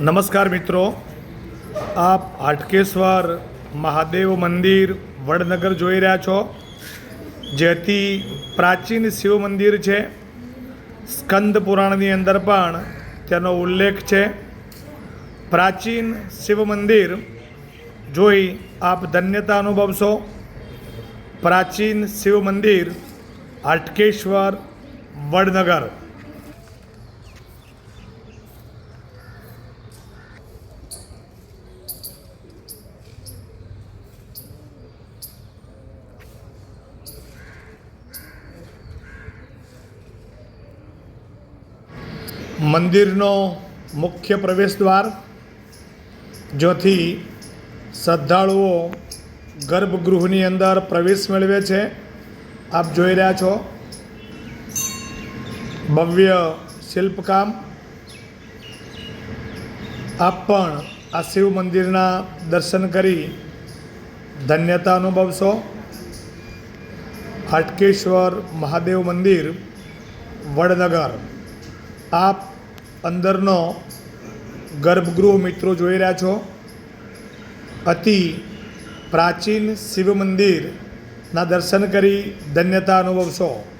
નમસ્કાર મિત્રો. આપ હાટકેશ્વર, મહાદેવ મંદિર, વડનગર જોઈ રહ્યા છો. જે અતિ પ્રાચીન શિવ મંદિર છે. સ્કંદ પુરાણની અંદર પણ તેનો ઉલ્લેખ છે. પ્રાચીન શિવ મંદિર જોઈ આપ ધન્યતા અનુભવશો. પ્રાચીન શિવ મંદિર હાટકેશ્વર, વડનગર. મંદિરનો મુખ્ય પ્રવેશ દ્વાર, જ્યોથી શ્રદ્ધાળુઓ ગર્ભગૃહની અંદર પ્રવેશ મેળવે છે. આપ જોઈ રહ્યા છો. ભવ્ય શિલ્પકામ. આપ પણ આ શિવ મંદિરના દર્શન કરી ધન્યતા અનુભવશો. હાટકેશ્વર મહાદેવ મંદિર, વડનગર. આપ અંદરનો ગર્ભગૃહ મિત્રો જોઈ રહ્યા છો. અતિ પ્રાચીન શિવ મંદિરના દર્શન કરી ધન્યતા અનુભવશો.